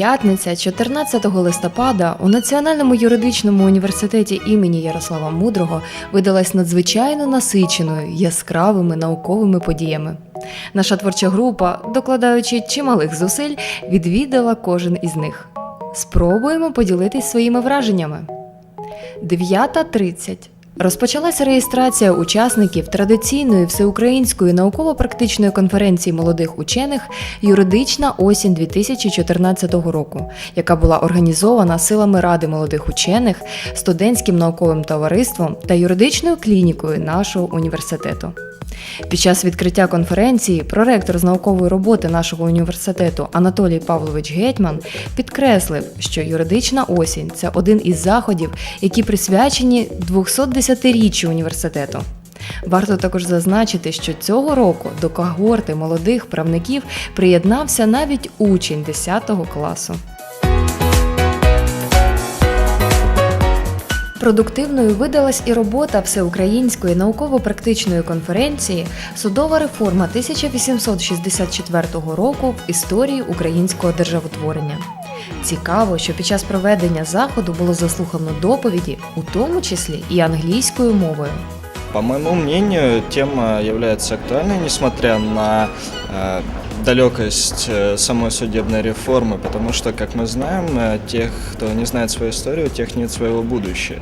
П'ятниця, 14 листопада, у Національному юридичному університеті імені Ярослава Мудрого видалась надзвичайно насиченою яскравими науковими подіями. Наша творча група, докладаючи чималих зусиль, відвідала кожен із них. Спробуємо поділитись своїми враженнями. 9.30. Розпочалася реєстрація учасників традиційної всеукраїнської науково-практичної конференції молодих учених Юридична осінь 2014 року, яка була організована силами Ради молодих учених, студентським науковим товариством та юридичною клінікою нашого університету. Під час відкриття конференції проректор з наукової роботи нашого університету Анатолій Павлович Гетьман підкреслив, що юридична осінь це один із заходів, які присвячені 210-річчю університету. Варто також зазначити, що цього року до когорти молодих правників приєднався навіть учень 10 класу. Продуктивною видалась і робота Всеукраїнської науково-практичної конференції Судова реформа 1864 року в історії українського державотворення. Цікаво, що під час проведення заходу було заслухано доповіді, у тому числі і англійською мовою. По моему мнению, тема является актуальной, несмотря на э, далекость э, самой судебной реформы, потому что, как мы знаем, э, тех, кто не знает свою историю, у тех нет своего будущего.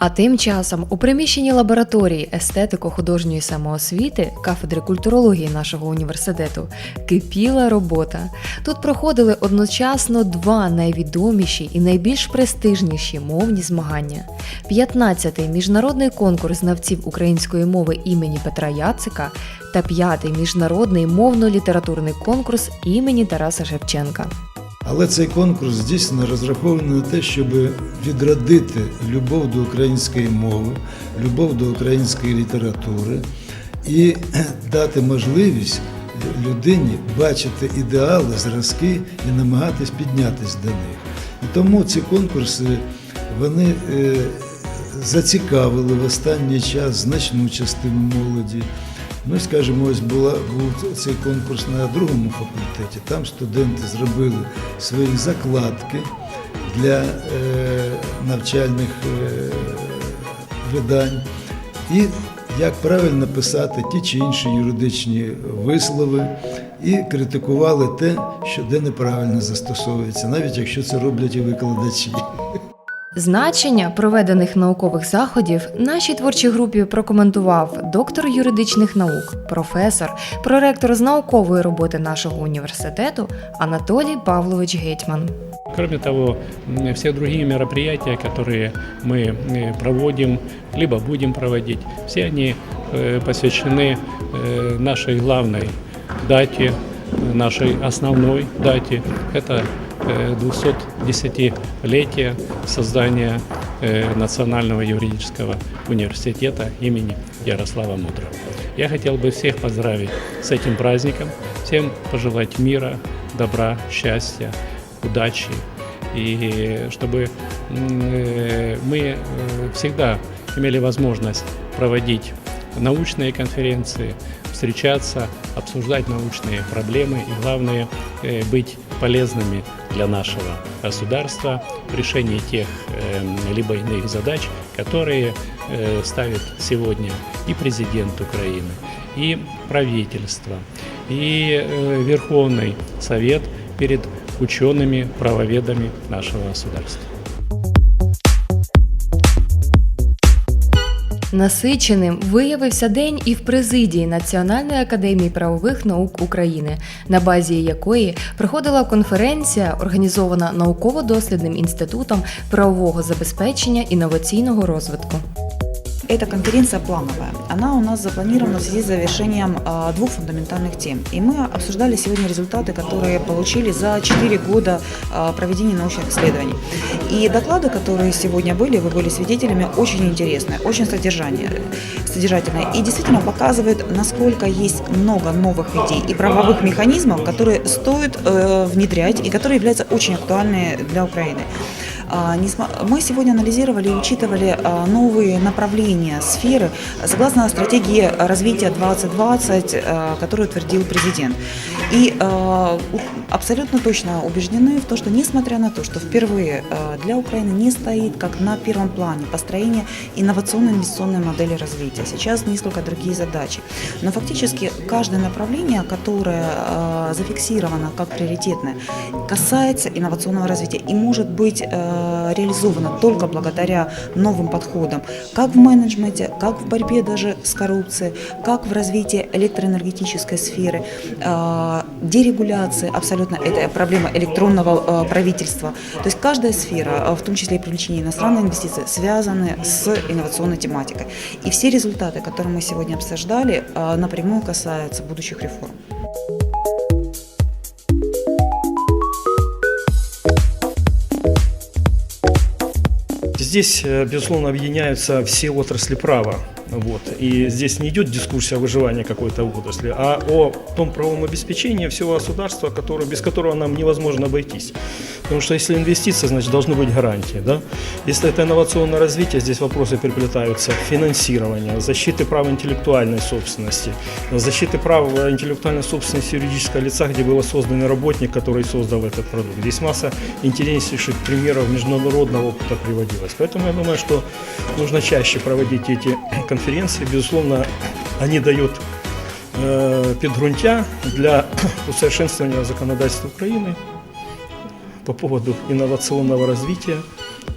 А тим часом у приміщенні лабораторії естетико-художньої самоосвіти кафедри культурології нашого університету кипіла робота. Тут проходили одночасно два найвідоміші і найбільш престижніші мовні змагання: 15-й міжнародний конкурс знавців української мови імені Петра Яцика та 5-й міжнародний мовно-літературний конкурс імені Тараса Шевченка. Але цей конкурс дійсно розрахований на те, щоб відродити любов до української мови, любов до української літератури і дати можливість людині бачити ідеали, зразки і намагатись піднятися до них. І тому ці конкурси вони е, зацікавили в останній час значну частину молоді. Ну, скажімо, ось була, був цей конкурс на другому факультеті. Там студенти зробили свої закладки для е, навчальних е, видань. І як правильно писати ті чи інші юридичні вислови, і критикували те, що де неправильно застосовується, навіть якщо це роблять і викладачі. Значення проведених наукових заходів нашій творчій групі прокоментував доктор юридичних наук, професор, проректор з наукової роботи нашого університету Анатолій Павлович Гетьман. Кроме того, м, все другие мероприятия, которые мы э, проводим, либо будем проводить, все они э, посвящены э, нашей главной дате, э, нашей основной дате. Это э, 210-летие создания э, Национального юридического университета имени Ярослава Мудрого. Я хотел бы всех поздравить с этим праздником, всем пожелать мира, добра, счастья, удачи, и чтобы э, мы э, всегда имели возможность проводить научные конференции, встречаться, обсуждать научные проблемы и, главное, э, быть полезными для нашего государства в решении тех э, либо иных задач, которые э, ставит сегодня и президент Украины, и правительство, и э, Верховный Совет перед учеными, правоведами нашего государства. Насиченим виявився день і в президії Національної академії правових наук України, на базі якої проходила конференція, організована науково-дослідним інститутом правового забезпечення інноваційного розвитку. Эта конференция плановая. Она у нас запланирована в связи с завершением а, двух фундаментальных тем. И мы обсуждали сегодня результаты, которые получили за 4 года а, проведения научных исследований. И доклады, которые сегодня были, вы были свидетелями, очень интересные, очень содержательные. И действительно показывают, насколько есть много новых идей и правовых механизмов, которые стоит э, внедрять и которые являются очень актуальны для Украины. А, Мы сегодня анализировали и учитывали а, новые направления сферы согласно стратегии развития 2020, а, которую утвердил президент. И абсолютно точно убеждены в том, что несмотря на то, что впервые для Украины не стоит как на первом плане построение инновационно-инвестиционной модели развития, сейчас несколько другие задачи. Но фактически каждое направление, которое зафиксировано как приоритетное, касается инновационного развития и может быть реализовано только благодаря новым подходам, как в менеджменте, как в борьбе даже с коррупцией, как в развитии электроэнергетической сферы, э, дерегуляции, абсолютно это проблема электронного э, правительства. То есть каждая сфера, э, в том числе и привлечение иностранных инвестиций, связаны с инновационной тематикой. И все результаты, которые мы сегодня обсуждали, напрямую касаются будущих реформ. Здесь, э, безусловно, объединяются все отрасли права. Вот. И здесь не идет дискуссия о выживании какой-то отрасли, а о том правовом обеспечении всего государства, которое, без которого нам невозможно обойтись. Потому что если инвестиции, значит, должны быть гарантии. Да? Если это инновационное развитие, здесь вопросы переплетаются финансирования, защиты прав интеллектуальной собственности, защиты прав интеллектуальной собственности юридического лица, где был создан работник, который создал этот продукт. Здесь масса интереснейших примеров международного опыта приводилось. Поэтому я думаю, что нужно чаще проводить эти конференции. Безусловно, они дают э, подгрунтя для усовершенствования законодательства Украины по поводу инновационного развития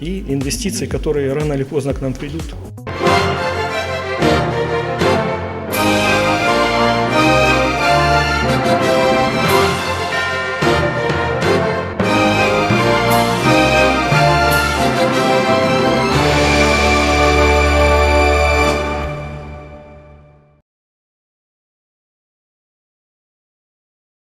и инвестиций, которые рано или поздно к нам придут.